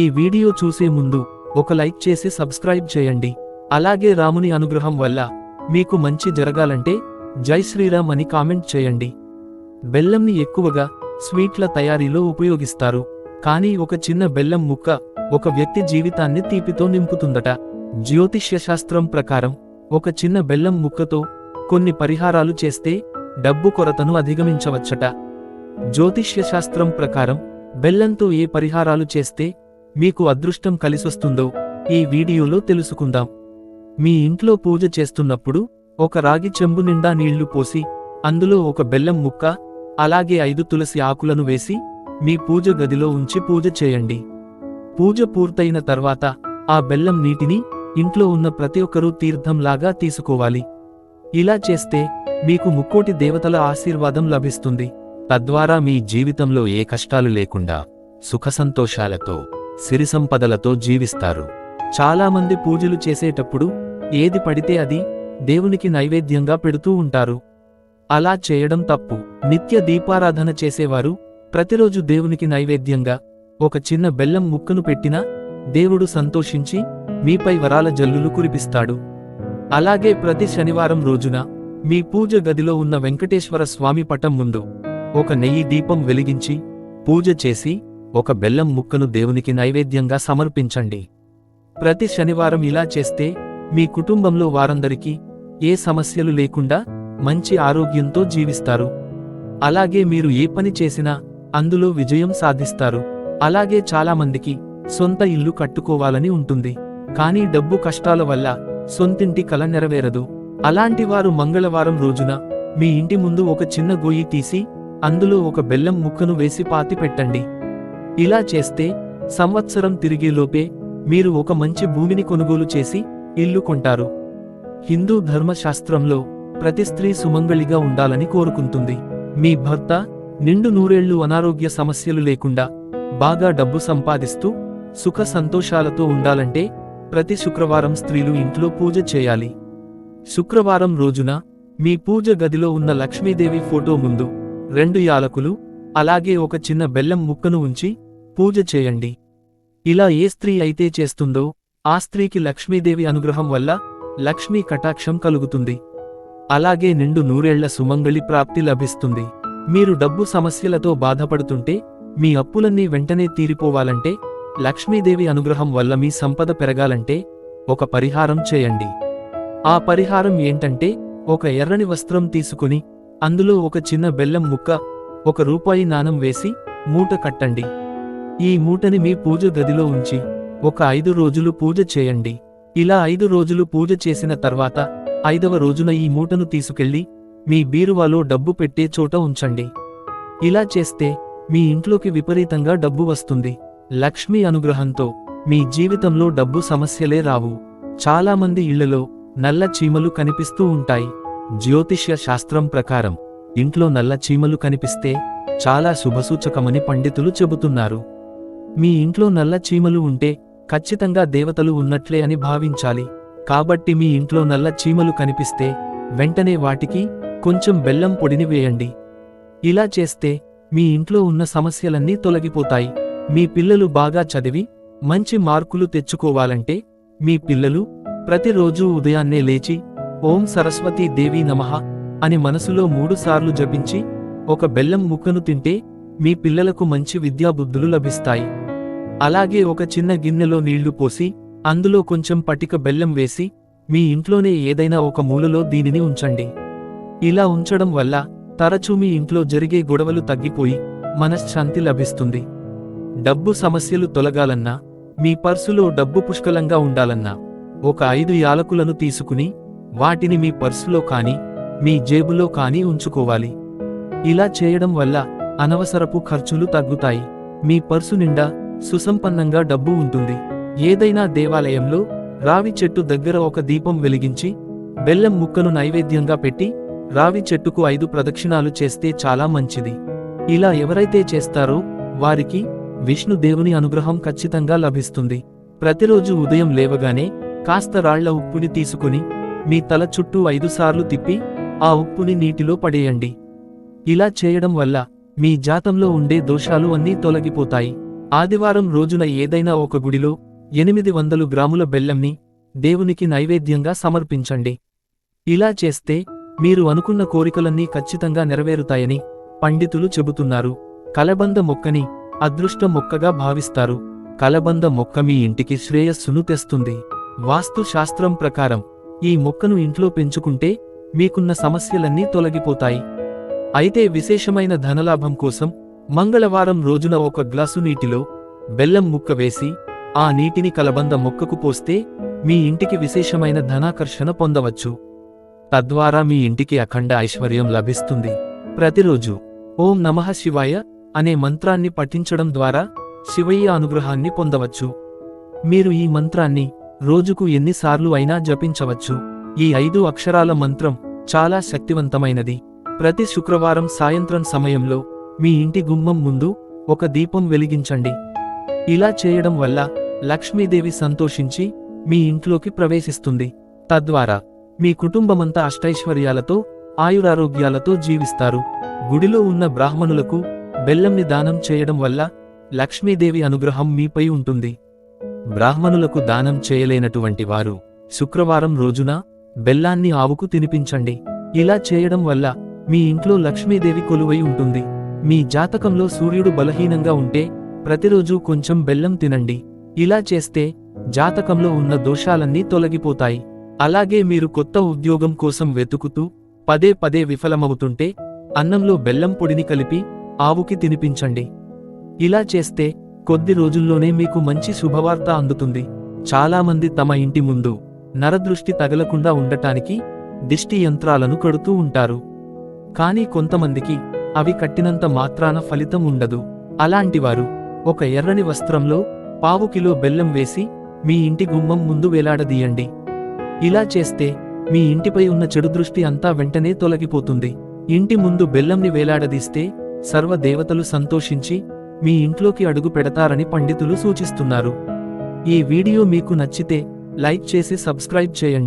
ఈ వీడియో చూసే ముందు ఒక లైక్ చేసి సబ్స్క్రైబ్ చేయండి. అలాగే రాముని అనుగ్రహం వల్ల మీకు మంచి జరగాలంటే జై శ్రీరామ్ అని కామెంట్ చేయండి. బెల్లంని ఎక్కువగా స్వీట్ల తయారీలో ఉపయోగిస్తారు. కానీ ఒక చిన్న బెల్లం ముక్క ఒక వ్యక్తి జీవితాన్ని తీపితో నింపుతుందట. జ్యోతిష్య శాస్త్రం ప్రకారం ఒక చిన్న బెల్లం ముక్కతో కొన్ని పరిహారాలు చేస్తే డబ్బు కొరతను అధిగమించవచ్చట. జ్యోతిష్య శాస్త్రం ప్రకారం బెల్లంతో ఏ పరిహారాలు చేస్తే మీకు అదృష్టం కలిసొస్తుందో ఈ వీడియోలో తెలుసుకుందాం. మీ ఇంట్లో పూజ చేస్తున్నప్పుడు ఒక రాగి చెంబు నిండా నీళ్ళు పోసి అందులో ఒక బెల్లం ముక్క అలాగే ఐదు తులసి ఆకులను వేసి మీ పూజ గదిలో ఉంచి పూజ చేయండి. పూజ పూర్తయిన తర్వాత ఆ బెల్లం నీటిని ఇంట్లో ఉన్న ప్రతి ఒక్కరూ తీర్థంలాగా తీసుకోవాలి. ఇలా చేస్తే మీకు ముక్కోటి దేవతల ఆశీర్వాదం లభిస్తుంది. తద్వారా మీ జీవితంలో ఏ కష్టాలు లేకుండా సుఖసంతోషాలతో సిరిసంపదలతో జీవిస్తారు. చాలామంది పూజలు చేసేటప్పుడు ఏది పడితే అది దేవునికి నైవేద్యంగా పెడుతూ ఉంటారు. అలా చేయడం తప్పు. నిత్య దీపారాధన చేసేవారు ప్రతిరోజు దేవునికి నైవేద్యంగా ఒక చిన్న బెల్లం ముక్కను పెట్టినా దేవుడు సంతోషించి మీపై వరాల జల్లులు కురిపిస్తాడు. అలాగే ప్రతి శనివారం రోజున మీ పూజ గదిలో ఉన్న వెంకటేశ్వర స్వామి పటం ముందు ఒక నెయ్యి దీపం వెలిగించి పూజ చేసి ఒక బెల్లం ముక్కను దేవునికి నైవేద్యంగా సమర్పించండి. ప్రతి శనివారం ఇలా చేస్తే మీ కుటుంబంలో వారందరికీ ఏ సమస్యలు లేకుండా మంచి ఆరోగ్యంతో జీవిస్తారు. అలాగే మీరు ఏ పని చేసినా అందులో విజయం సాధిస్తారు. అలాగే చాలామందికి సొంత ఇల్లు కట్టుకోవాలని ఉంటుంది. కానీ డబ్బు కష్టాల వల్ల సొంతింటి కల నెరవేరదు. అలాంటి వారు మంగళవారం రోజున మీ ఇంటి ముందు ఒక చిన్న గొయ్యి తీసి అందులో ఒక బెల్లం ముక్కను వేసి పాతి పెట్టండి. ఇలా చేస్తే సంవత్సరం తిరిగేలోపే మీరు ఒక మంచి భూమిని కొనుగోలు చేసి ఇల్లు కొంటారు. హిందూ ధర్మశాస్త్రంలో ప్రతి స్త్రీ సుమంగళిగా ఉండాలని కోరుకుంటుంది. మీ భర్త నిండు నూరేళ్ళు అనారోగ్య సమస్యలు లేకుండా బాగా డబ్బు సంపాదిస్తూ సుఖ సంతోషాలతో ఉండాలంటే ప్రతి శుక్రవారం స్త్రీలు ఇంట్లో పూజ చేయాలి. శుక్రవారం రోజున మీ పూజ గదిలో ఉన్న లక్ష్మీదేవి ఫోటో ముందు రెండు యాలకులు అలాగే ఒక చిన్న బెల్లం ముక్కను ఉంచి పూజ చేయండి. ఇలా ఏ స్త్రీ అయితే చేస్తుందో ఆ స్త్రీకి లక్ష్మీదేవి అనుగ్రహం వల్ల లక్ష్మీ కటాక్షం కలుగుతుంది. అలాగే నిండు నూరేళ్ళ సుమంగళి ప్రాప్తి లభిస్తుంది. మీరు డబ్బు సమస్యలతో బాధపడుతుంటే మీ అప్పులన్నీ వెంటనే తీరిపోవాలంటే లక్ష్మీదేవి అనుగ్రహం వల్ల మీ సంపద పెరగాలంటే ఒక పరిహారం చేయండి. ఆ పరిహారం ఏంటంటే ఒక ఎర్రని వస్త్రం తీసుకుని అందులో ఒక చిన్న బెల్లం ముక్క ఒక రూపాయి నాణం వేసి మూట కట్టండి. ఈ మూటని మీ పూజ గదిలో ఉంచి ఒక ఐదు రోజులు పూజ చేయండి. ఇలా ఐదు రోజులు పూజ చేసిన తర్వాత ఐదవ రోజున ఈ మూటను తీసుకెళ్ళి మీ బీరువాలో డబ్బు పెట్టే చోట ఉంచండి. ఇలా చేస్తే మీ ఇంట్లోకి విపరీతంగా డబ్బు వస్తుంది. లక్ష్మీ అనుగ్రహంతో మీ జీవితంలో డబ్బు సమస్యలే రావు. చాలామంది ఇళ్ళలో నల్ల చీమలు కనిపిస్తూ ఉంటాయి. జ్యోతిష్య శాస్త్రం ప్రకారం ఇంట్లో నల్ల చీమలు కనిపిస్తే చాలా శుభసూచకమని పండితులు చెబుతున్నారు. మీ ఇంట్లో నల్ల చీమలు ఉంటే ఖచ్చితంగా దేవతలు ఉన్నట్లే అని భావించాలి. కాబట్టి మీ ఇంట్లో నల్ల చీమలు కనిపిస్తే వెంటనే వాటికి కొంచెం బెల్లం పొడిని వేయండి. ఇలా చేస్తే మీ ఇంట్లో ఉన్న సమస్యలన్నీ తొలగిపోతాయి. మీ పిల్లలు బాగా చదివి మంచి మార్కులు తెచ్చుకోవాలంటే మీ పిల్లలు ప్రతిరోజు ఉదయాన్నే లేచి ఓం సరస్వతీ దేవి నమః అని మనసులో మూడుసార్లు జపించి ఒక బెల్లం ముక్కను తింటే మీ పిల్లలకు మంచి విద్యాబుద్ధులు లభిస్తాయి. అలాగే ఒక చిన్న గిన్నెలో నీళ్ళు పోసి అందులో కొంచెం పటిక బెల్లం వేసి మీ ఇంట్లోనే ఏదైనా ఒక మూలలో దీనిని ఉంచండి. ఇలా ఉంచడం వల్ల తరచూ మీ ఇంట్లో జరిగే గొడవలు తగ్గిపోయి మనశ్శాంతి లభిస్తుంది. డబ్బు సమస్యలు తొలగాలన్నా మీ పర్సులో డబ్బు పుష్కలంగా ఉండాలన్నా ఒక ఐదు యాలకులను తీసుకుని వాటిని మీ పర్సులో కానీ మీ జేబులో కానీ ఉంచుకోవాలి. ఇలా చేయడం వల్ల అనవసరపు ఖర్చులు తగ్గుతాయి. మీ పర్సు నిండా సుసంపన్నంగా డబ్బు ఉంటుంది. ఏదైనా దేవాలయంలో రావి చెట్టు దగ్గర ఒక దీపం వెలిగించి బెల్లం ముక్కను నైవేద్యంగా పెట్టి రావి చెట్టుకు ఐదు ప్రదక్షిణాలు చేస్తే చాలా మంచిది. ఇలా ఎవరైతే చేస్తారో వారికి విష్ణుదేవుని అనుగ్రహం ఖచ్చితంగా లభిస్తుంది. ప్రతిరోజు ఉదయం లేవగానే కాస్త రాళ్ళ ఉప్పుని తీసుకుని మీ తల చుట్టూ ఐదుసార్లు తిప్పి ఆ ఉప్పుని నీటిలో పడేయండి. ఇలా చేయడం వల్ల మీ జాతంలో ఉండే దోషాలు అన్నీ తొలగిపోతాయి. ఆదివారం రోజున ఏదైనా ఒక గుడిలో ఎనిమిది వందలు గ్రాముల బెల్లంని దేవునికి నైవేద్యంగా సమర్పించండి. ఇలా చేస్తే మీరు అనుకున్న కోరికలన్నీ ఖచ్చితంగా నెరవేరుతాయని పండితులు చెబుతున్నారు. కలబంద మొక్కని అదృష్ట మొక్కగా భావిస్తారు. కలబంద మొక్క మీ ఇంటికి శ్రేయస్సును తెస్తుంది. వాస్తు శాస్త్రం ప్రకారం ఈ మొక్కను ఇంట్లో పెంచుకుంటే మీకున్న సమస్యలన్నీ తొలగిపోతాయి. అయితే విశేషమైన ధనలాభం కోసం మంగళవారం రోజున ఒక గ్లాసు నీటిలో బెల్లం ముక్క వేసి ఆ నీటిని కలబంద మొక్కకు పోస్తే మీ ఇంటికి విశేషమైన ధనాకర్షణ పొందవచ్చు. తద్వారా మీ ఇంటికి అఖండ ఐశ్వర్యం లభిస్తుంది. ప్రతిరోజు ఓం నమః శివాయ అనే మంత్రాన్ని పఠించడం ద్వారా శివయ్య అనుగ్రహాన్ని పొందవచ్చు. మీరు ఈ మంత్రాన్ని రోజుకు ఎన్నిసార్లు అయినా జపించవచ్చు. ఈ ఐదు అక్షరాల మంత్రం చాలా శక్తివంతమైనది. ప్రతి శుక్రవారం సాయంత్రం సమయంలో మీ ఇంటి గుమ్మం ముందు ఒక దీపం వెలిగించండి. ఇలా చేయడం వల్ల లక్ష్మీదేవి సంతోషించి మీ ఇంట్లోకి ప్రవేశిస్తుంది. తద్వారా మీ కుటుంబమంతా అష్టైశ్వర్యాలతో ఆయురారోగ్యాలతో జీవిస్తారు. గుడిలో ఉన్న బ్రాహ్మణులకు బెల్లంని దానం చేయడం వల్ల లక్ష్మీదేవి అనుగ్రహం మీపై ఉంటుంది. బ్రాహ్మణులకు దానం చేయలేనటువంటి వారు శుక్రవారం రోజున బెల్లాన్ని ఆవుకు తినిపించండి. ఇలా చేయడం వల్ల మీ ఇంట్లో లక్ష్మీదేవి కొలువై ఉంటుంది. మీ జాతకంలో సూర్యుడు బలహీనంగా ఉంటే ప్రతిరోజు కొంచెం బెల్లం తినండి. ఇలా చేస్తే జాతకంలో ఉన్న దోషాలన్నీ తొలగిపోతాయి. అలాగే మీరు కొత్త ఉద్యోగం కోసం వెతుకుతూ పదే పదే విఫలమవుతుంటే అన్నంలో బెల్లం పొడిని కలిపి ఆవుకి తినిపించండి. ఇలా చేస్తే కొద్ది రోజుల్లోనే మీకు మంచి శుభవార్త అందుతుంది. చాలామంది తమ ఇంటి ముందు నరదృష్టి తగలకుండా ఉండటానికి దిష్టి యంత్రాలను కడుతూ ఉంటారు. కానీ కొంతమందికి అవి కట్టినంత మాత్రాన ఫలితం ఉండదు. అలాంటివారు ఒక ఎర్రని వస్త్రంలో పావు కిలో బెల్లం వేసి మీ ఇంటి గుమ్మం ముందు వేలాడదీయండి. ఇలా చేస్తే మీ ఇంటిపై ఉన్న చెడు దృష్టి అంతా వెంటనే తొలగిపోతుంది. ఇంటి ముందు బెల్లంని వేలాడదీస్తే సర్వ దేవతలు సంతోషించి మీ ఇంట్లోకి అడుగు పెడతారని పండితులు సూచిస్తున్నారు. ఈ వీడియో మీకు నచ్చితే లైక్ చేసి సబ్స్క్రైబ్ చేయండి.